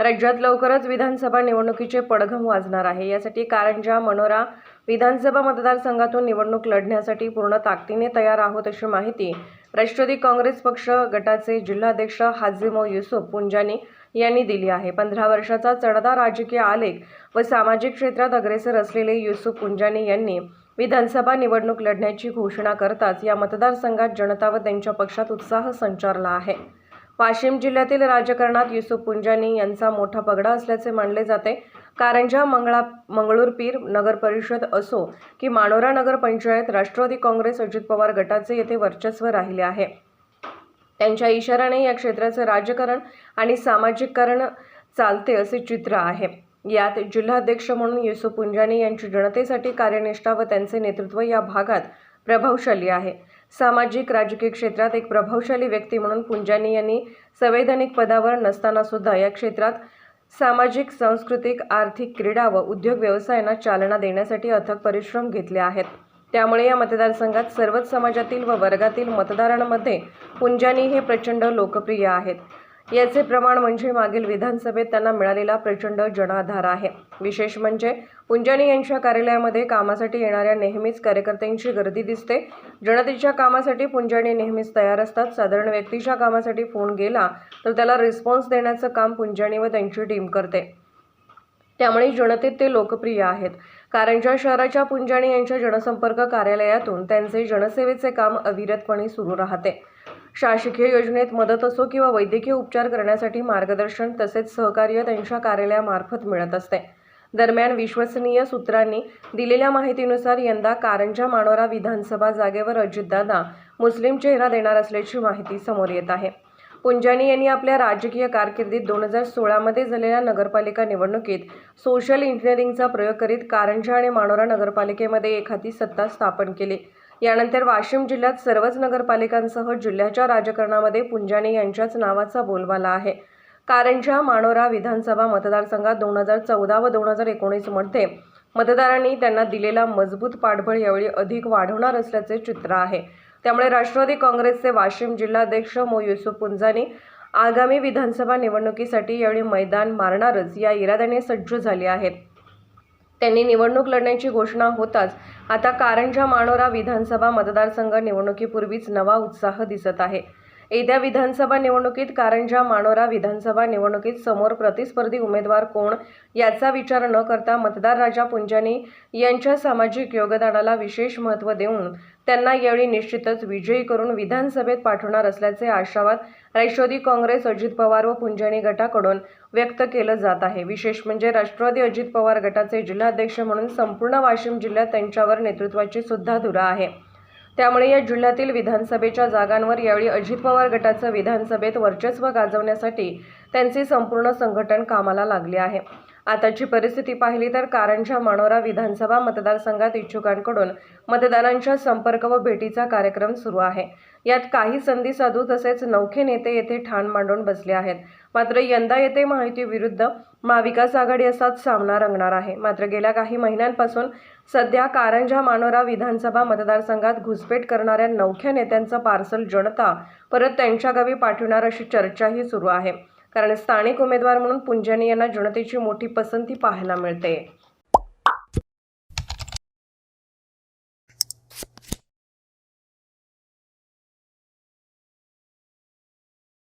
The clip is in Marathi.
राज्यात लवकरच विधानसभा निवडणुकीचे पडघम वाजणार आहे. यासाठी कारंजा मनोरा विधानसभा मतदारसंघातून निवडणूक लढण्यासाठी पूर्ण ताकदीने तयार आहोत अशी माहिती राष्ट्रवादी काँग्रेस पक्ष गटाचे जिल्हाध्यक्ष हाजिमो युसुफ पुंजानी यांनी दिली आहे. पंधरा वर्षाचा चढदा राजकीय आलेख व सामाजिक क्षेत्रात अग्रेसर असलेले युसुफ पुंजानी यांनी विधानसभा निवडणूक लढण्याची घोषणा करताच या मतदारसंघात जनता व त्यांच्या पक्षात उत्साह संचारला आहे. वाशिम जिल्ह्यातील राजकारणात युसुफ पुंजानी यांचा मोठा पगडा असल्याचे मानले जाते. कारंजा मंगळा मंगळूरपीर नगर परिषद असो की मानोरा नगरपंचायत राष्ट्रवादी काँग्रेस अजित पवार गटाचे येथे वर्चस्व राहिले आहे. त्यांच्या इशाऱ्याने या क्षेत्राचे राजकारण आणि सामाजिककरण चालते असे चित्र आहे. यात जिल्हाध्यक्ष म्हणून युसुफ पुंजानी यांची जनतेसाठी कार्यनिष्ठा व त्यांचे नेतृत्व या भागात प्रभावशाली आहे. सामाजिक राजकीय क्षेत्रात एक प्रभावशाली व्यक्ती म्हणून पुंजानी यांनी संवैधानिक पदावर नसताना सुद्धा या क्षेत्रात सामाजिक सांस्कृतिक आर्थिक क्रीडा व उद्योग व्यवसायांना चालना देण्यासाठी अथक परिश्रम घेतले आहेत. त्यामुळे या मतदारसंघात सर्वच समाजातील व वर्गातील मतदारांमध्ये पुंजानी हे प्रचंड लोकप्रिय आहेत. याचे प्रमाण म्हणजे मागील विधानसभेत त्यांना मिळालेला प्रचंड जनाधार आहे. विशेष म्हणजे पुंजानी यांच्या कार्यालयामध्ये कामासाठी येणाऱ्या नेहमीच कार्यकर्त्यांची गर्दी दिसते. जनतेच्या कामासाठी पुंजानी नेहमीच तयार असतात. साधारण व्यक्तीच्या कामासाठी फोन गेला तर त्याला रिस्पॉन्स देण्याचं काम पुंजानी व त्यांची टीम करते. त्यामुळे जनतेत ते लोकप्रिय आहेत. कारंजा शहराच्या पुंजाणी यांच्या जनसंपर्क कार्यालयातून त्यांचे जनसेवेचे काम अविरतपणे सुरू राहते. शासकीय योजनेत मदत असो किंवा वैद्यकीय उपचार करण्यासाठी मार्गदर्शन तसेच सहकार्य त्यांच्या कार्यालयामार्फत मिळत असते. दरम्यान विश्वसनीय सूत्रांनी दिलेल्या माहितीनुसार यंदा कारंजा मानोरा विधानसभा जागेवर अजितदादा मुस्लिम चेहरा देणार असल्याची माहिती समोर येत आहे. पुंजानी यांनी आपल्या राजकीय कारकिर्दीत दोन हजार सोळामध्ये झालेल्या नगरपालिका निवडणुकीत सोशल इंजिनिअरिंगचा प्रयोग करीत कारंजा आणि मानोरा नगरपालिकेमध्ये एखादी सत्ता स्थापन केली. यानंतर वाशिम जिल्ह्यात सर्वच नगरपालिकांसह जिल्ह्याच्या राजकारणामध्ये पुंजानी यांच्याच नावाचा बोलबाला आहे. कारंजा मानोरा विधानसभा मतदारसंघात दोन हजार चौदा व दोन हजार एकोणीसमध्ये मतदारांनी त्यांना दिलेला मजबूत पाठबळ यावेळी अधिक वाढवणार असल्याचे चित्र आहे. त्यामुळे राष्ट्रवादी काँग्रेसचे वाशिम जिल्हाध्यक्ष मो. युसुफ पुंजानी आगामी विधानसभा निवडणुकीसाठी यावेळी मैदान मारणारच या इराद्याने सज्ज झाले आहेत. त्यांनी निवडणूक लढण्याची घोषणा होताच. आता कारंजा मानोरा विधानसभा मतदारसंघ निवडणुकीपूर्वीच नवा उत्साह दिसत आहे. येत्या विधानसभा निवडणुकीत कारंजा मानोरा विधानसभा निवडणुकीत समोर प्रतिस्पर्धी उमेदवार कोण याचा विचार न करता मतदार राजा पुंजानी यांच्या सामाजिक योगदानाला विशेष महत्त्व देऊन त्यांना यावेळी निश्चितच विजयी करून विधानसभेत पाठवणार असल्याचे आशावाद राष्ट्रवादी काँग्रेस अजित पवार व पुंजानी गटाकडून व्यक्त केलं जात आहे. विशेष म्हणजे राष्ट्रवादी अजित पवार गटाचे जिल्हाध्यक्ष म्हणून संपूर्ण वाशिम जिल्ह्यात त्यांच्यावर नेतृत्वाची सुद्धा धुरा आहे. त्यामुळे या जिल्ह्यातील विधानसभेच्या जागांवर यावेळी अजित पवार गटाचं विधानसभेत वर्चस्व गाजवण्यासाठी त्यांचे संपूर्ण संघटन कामाला लागले आहे. आताची परिस्थिती पाहिली तर कारंजा मानोरा विधानसभा मतदारसंघात इच्छुकांकडून मतदारांच्या संपर्क व भेटीचा कार्यक्रम सुरू आहे. यात काही संधी साधू तसेच नौखे नेते येथे ठाण मांडून बसले आहेत. मात्र यंदा येथे माहितीविरुद्ध महाविकास आघाडी असाच सामना रंगणार आहे. मात्र गेल्या काही महिन्यांपासून सध्या कारंजा मानोरा विधानसभा मतदारसंघात घुसपेट करणाऱ्या नौख्या नेत्यांचं पार्सल जनता परत त्यांच्या गावी पाठवणार अशी चर्चाही सुरू आहे. कारण स्थानिक उमेदवार म्हणून पुंजानी यांना जनतेची मोठी पसंती पाहायला मिळते.